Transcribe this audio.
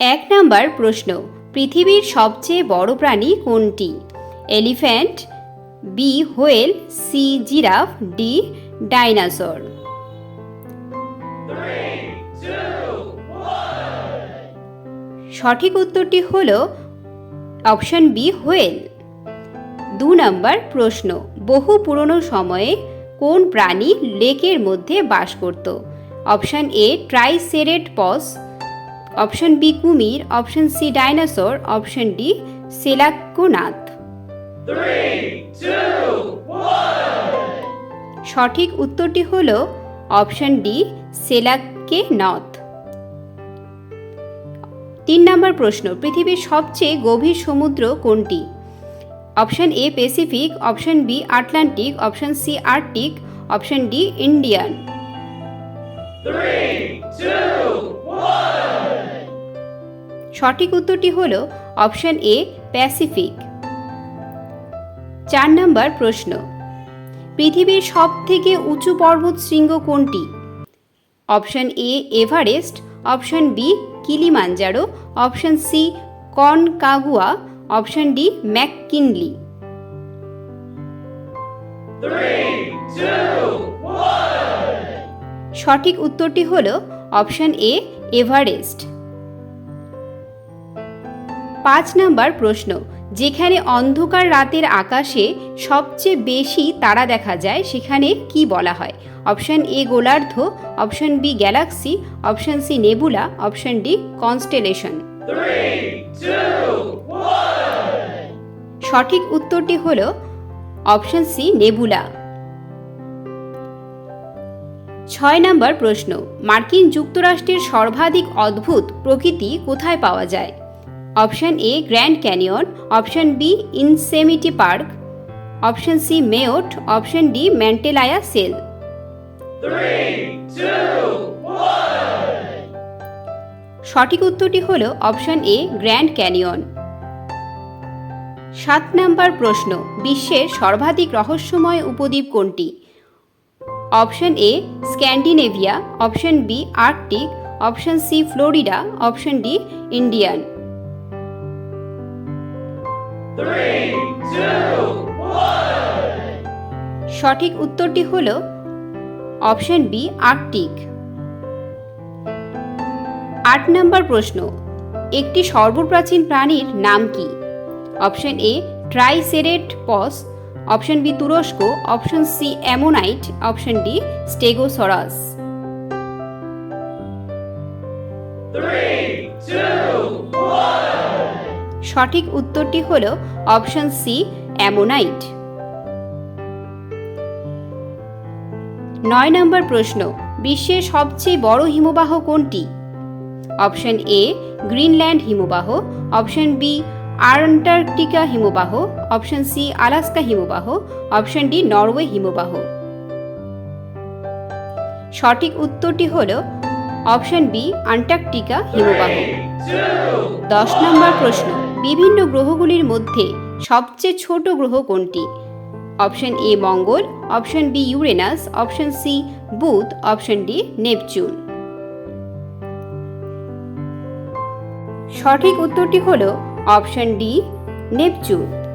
এক নাম্বার প্রশ্ন, পৃথিবীর সবচেয়ে বড় প্রাণী কোনটি? Elephant, B whale, C giraffe, D dinosaur. সঠিক উত্তরটি হল অপশন বি, হোয়েল। দু নম্বর প্রশ্ন, বহু পুরনো সময়ে কোন প্রাণী লেকের মধ্যে বাস করত? Option A, triceratops option B কুমির, option C dinosaur, option D coelacanth সঠিক উত্তরটি হল অপশন ডি সেলাক্কে নথ তিন নম্বর প্রশ্ন, পৃথিবীর সবচেয়ে গভীর সমুদ্র কোনটি? Option A Pacific, option B Atlantic, option C Arctic, option D Indian. সঠিক উত্তরটি হল অপশন এ, প্যাসিফিক। চার নম্বর প্রশ্ন। পৃথিবীর সব থেকে উঁচু পর্বত শৃঙ্গ কোনটি? Option A, Everest, option B, Kilimanjaro, option C, Aconcagua, option D, McKinley. সঠিক উত্তরটি হল অপশন এ, এভারেস্ট। পাঁচ নাম্বার প্রশ্ন, যেখানে অন্ধকার রাতের আকাশে সবচেয়ে বেশি তারা দেখা যায়, সেখানে কি বলা হয়? Option A গোলার্ধ, option B galaxy, option C nebula, option D constellation. সঠিক উত্তরটি হল অপশন সি নেবুলা। ছয় নম্বর প্রশ্ন, মার্কিন যুক্তরাষ্ট্রের সর্বাধিক অদ্ভুত প্রকৃতি কোথায় পাওয়া যায়? Option A Grand Canyon, option B Yosemite park, option C মেয়ট, option D ম্যান্টেলায়া সেল। সঠিক উত্তরটি হল অপশন এ গ্র্যান্ড ক্যানিয়ন। সাত নাম্বার প্রশ্ন, বিশ্বের সর্বাধিক রহস্যময় উপদ্বীপ কোনটি? Option A Scandinavia, option B Arctic, option C Florida, option D Indian. সঠিক উত্তরটি হল অপশন বি, আর্কটিক। আট নম্বর প্রশ্ন, একটি সর্বপ্রাচীন প্রাণীর নাম কি? Option A, triceratops. Option B, তুরস্ক। Option C, ammonite. Option D, stegosaurus. সঠিক উত্তরটি হল অপশন সি, অ্যামোনাইট। নয় নম্বর প্রশ্ন, বিশ্বের সবচেয়ে বড় হিমবাহ কোনটি? অপশন এ, গ্রিনল্যান্ড হিমবাহ। অপশন বি, আন্টার্কটিকা হিমবাহ। অপশন সি, আলাস্কা হিমবাহ। অপশন ডি, নরওয়ে হিমবাহ। সঠিক উত্তরটি হল অপশন বি, আন্টার্কটিকা হিমবাহ। দশ নম্বর প্রশ্ন বিভিন্ন গ্রহগুলির মধ্যে সবচেয়ে ছোট গ্রহ কোনটি? Option A Mangal, option B Uranus, option C booth option D Neptune. সঠিক উত্তরটি হল অপশন ডি নেপচুন।